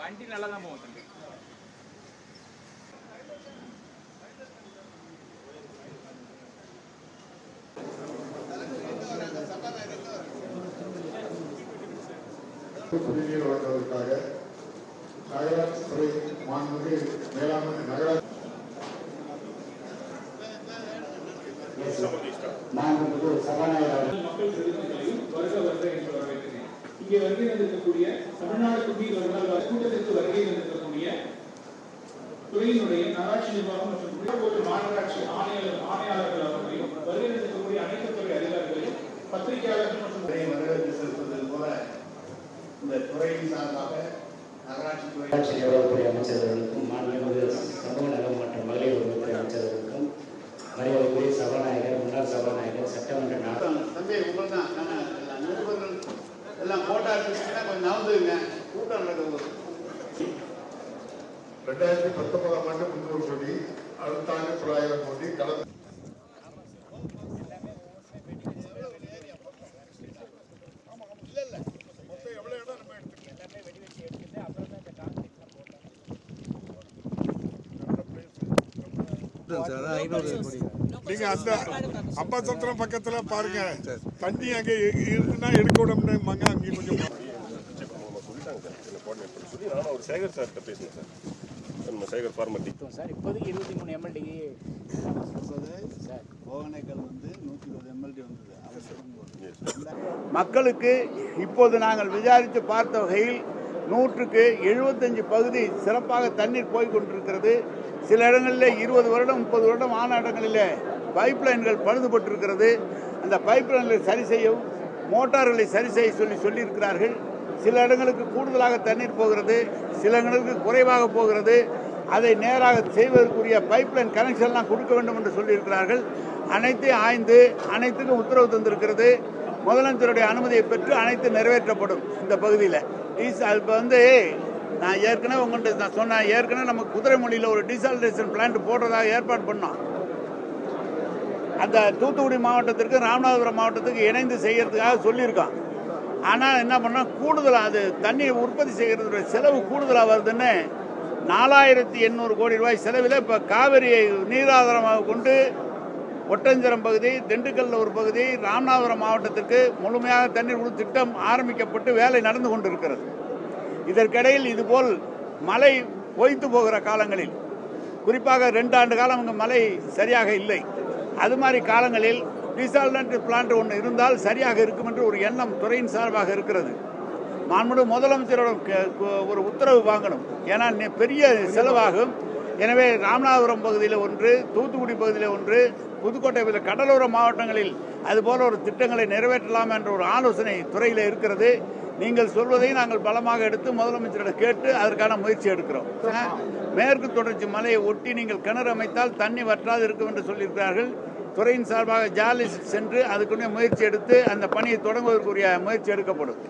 வண்டி நல்லா தான் போகும் தம்பி. குடிநீர் வழங்குவதற்காக நகராட்சி துறை மாண்புமிகு மேலாண்மை நகராட்சி மாண்புமிகு சபாநாயகர் அவர்கள் மக்கள் பிரதிநிதிகளையும் வருக வருக என்று வரவேற்கிறேன் இங்கே வருகை வந்திருக்கக்கூடிய தமிழ்நாடு குடிநீர் வருங்கால் கூட்டத்திற்கு வருகை வந்திருக்கக்கூடிய துறையினுடைய நகராட்சி நிர்வாகம் மற்றும் குடிநீர் மாநகராட்சி ஆணையாளர் ஆணையாளர்கள் அவர்களையும் வருகை வந்திருக்கக்கூடிய அனைத்து துறை அதிகாரிகளையும் பத்திரிகையாளர்கள் மற்றும் துறை வரவேற்பு செலுத்துவது போல இந்த துறையின் சார்பாக நகராட்சி துறை அமைச்சர்களுக்கும் மாண்புமிகு சமூக நலம் மற்றும் மகளிர் உரிமைத்துறை அமைச்சர்களுக்கும் மரியாதைக்குரிய சபாநாயகர் முன்னாள் சபாநாயகர் சட்டமன்ற நாடாளுமன்ற தம்பி உங்கள் தான் நிருபர்கள் எல்லாம் போட்டா எடுத்துக்கிட்டீங்கன்னா கொஞ்சம் நவந்துங்க கூட்டம் நடக்குது. ரெண்டாயிரத்தி பத்தொன்பதாம் ஆண்டு முன்னூறு கோடி அடுத்த ஆண்டு தொள்ளாயிரம் கோடி. கடந்த நீங்க அந்த அப்பா சத்திரம் பக்கத்துல பாருங்க. தண்ணி அங்க இருக்குன்னா எடுக்க விடணும்னாங்க அங்கே கொஞ்சம் அவர் சேகர் சார்கிட்ட பேசினேன் சார் நம்ம சேகர் ஃபார்மட்டி சார். இப்போதைக்கு இருபத்தி மூணு எம்எல்டி சார் கோகனைக்கல் வந்து நூற்றி இருபது எம்எல்டி வந்தது மக்களுக்கு இப்போது நாங்கள் விசாரித்து பார்த்த வகையில் நூற்றுக்கு எழுபத்தஞ்சு பகுதி சிறப்பாக தண்ணீர் போய் கொண்டிருக்கிறது. சில இடங்களில் இருபது வருடம் முப்பது வருடம் ஆன இடங்களில் பைப் லைன்கள் பழுதுபட்டிருக்கிறது. அந்த பைப் லைன்களை சரி செய்யவும் மோட்டார்களை சரி செய்ய சொல்லி சொல்லியிருக்கிறார்கள். சில இடங்களுக்கு கூடுதலாக தண்ணீர் போகிறது சில இடங்களுக்கு குறைவாக போகிறது. அதை நேராக செய்வதற்குரிய பைப் லைன் கனெக்ஷன்லாம் கொடுக்க வேண்டும் என்று சொல்லியிருக்கிறார்கள். அனைத்தையும் ஆய்ந்து அனைத்துக்கும் உத்தரவு தந்திருக்கிறது. முதலமைச்சருடைய அனுமதியை பெற்று அனைத்து நிறைவேற்றப்படும் இந்த பகுதியில். இப்போ வந்து நான் ஏற்கனவே உங்கள்கிட்ட நான் சொன்னேன் ஏற்கனவே நம்ம குதிரைமொழியில் ஒரு டீசாலிடேஷன் பிளான்ட் போடுறதாக ஏற்பாடு பண்ணோம். அந்த தூத்துக்குடி மாவட்டத்திற்கு ராமநாதபுரம் மாவட்டத்துக்கு இணைந்து செய்கிறதுக்காக சொல்லியிருக்கான் ஆனால் என்ன பண்ணால் கூடுதலாக அது தண்ணியை உற்பத்தி செய்கிறதுடைய செலவு கூடுதலாக வருதுன்னு நாலாயிரத்தி எண்ணூறு கோடி ரூபாய் செலவில் இப்போ காவிரியை நீராதாரமாக கொண்டு ஒட்டஞ்சரம் பகுதி திண்டுக்கல்ல ஒரு பகுதி ராமநாதபுரம் மாவட்டத்திற்கு முழுமையாக தண்ணீர் கொடுத்து திட்டம் ஆரம்பிக்கப்பட்டு வேலை நடந்து கொண்டிருக்கிறது. இதற்கிடையில் இதுபோல் மழை பொய்த்து போகிற காலங்களில் குறிப்பாக ரெண்டு ஆண்டு காலம் அங்கே மழை சரியாக இல்லை. அது மாதிரி காலங்களில் டிசால்டன்ட் பிளான்ட் ஒன்று இருந்தால் சரியாக இருக்கும் என்று ஒரு எண்ணம் துறையின் சார்பாக இருக்கிறது. மாண்புமிகு முதலமைச்சரோட ஒரு உத்தரவு வாங்கணும். ஏன்னா பெரிய செலவாகும். எனவே ராமநாதபுரம் பகுதியில் ஒன்று தூத்துக்குடி பகுதியில் ஒன்று புதுக்கோட்டை கடலோர மாவட்டங்களில் அதுபோல ஒரு திட்டங்களை நிறைவேற்றலாம் என்ற ஒரு ஆலோசனை துறையில் இருக்கிறது. நீங்கள் சொல்வதை நாங்கள் பலமாக எடுத்து முதலமைச்சரிடம் கேட்டு அதற்கான முயற்சி எடுக்கிறோம். மேற்கு தொடர்ச்சி மலையை ஒட்டி நீங்கள் கிணறு அமைத்தால் தண்ணி வற்றாது இருக்கும் என்று சொல்லியிருக்கிறார்கள். துறையின் சார்பாக ஜாலிஸ் சென்று அதுக்குரிய முயற்சி எடுத்து அந்த பணியை தொடங்குவதற்குரிய முயற்சி எடுக்கப்படும்.